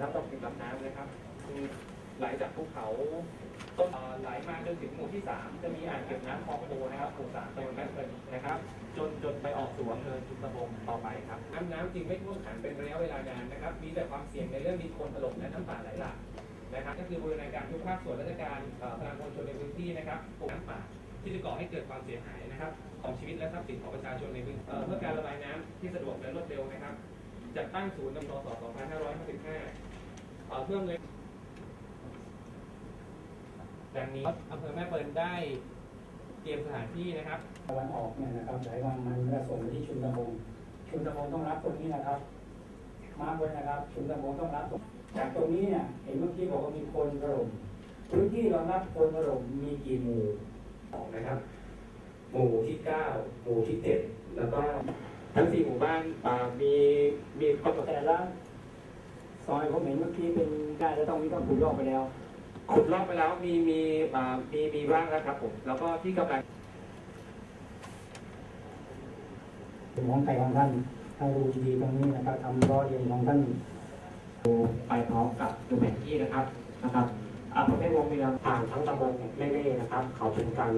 น้ำตกติดลำน้ำนะครับคือไหลจากภูเขาต้นไหลมาจนถึงหมู่ที่สามจะมีอ่างเก็บน้ำคลองโพนะครับหมู่สามตำบลแม่เปิลนะครับ จนจนไปออกสู่อำเภอชุมพวงต่อไปครับน้ำน้ำจึงไม่ท่วมขังเป็นระยะเวลานานนะครับ มีแต่ความเสี่ยงในเรื่องดินโคลนถล่มและน้ำป่าไหลหลากนะครับ ก็คือบูรณาการทุกภาคส่วนราชการพลังมวลชนในพื้นที่นะครับปลูกน้ำป่าที่จะก่อให้เกิดความเสียหายนะครับ ของชีวิตและทรัพย์สินของประชาชนในพื้นเพื่อการระบายน้ำที่สะดวกและรวดเร็วนะครับจัดตั้งศูนย์นำรส2555 เอ่อเพื่อเงินดังนี้อำเภอแม่เปิลได้เตรียมสถานที่นะครับตะวันออกเนี่ยนะครับไหลมามันก็ส่งไปที่ชุมตะบงชุมตะบงต้องรับตรงนี้นะครับ มาร์กไว้นะครับ ชุมตะบงต้องรับตรงจากตรงนี้เนี่ยเห็นเมื่อกี้บอกว่ามีโคลนถล่มพื้นที่รองรับโคลนถล่มมีกี่หมู่นะครับ หมู่ที่เก้าหมู่ที่เจ็ดแล้วก็ทั้งสี่หมู่บ้านอ่ามีมีกำหนดแต่ละ ซอยผมเห็นเมื่อกี้เป็นได้แล้วต้องมีต้องขุดลอกไปแล้ว ขุดรอบไปแล้วมีมีอ่ามีมีบ้างแล้วครับผมแล้วก็ที่กำลังเป็นของใครของท่านถ้าดูดีๆตรงนี้นะครับทำล้อเรียนของท่านไปพร้อมกับดูแผนที่นะครับนะครับอ่าประเภทวงเวียนผ่านทั้งตำบลแม่เล่นะครับ เขาชุมกัน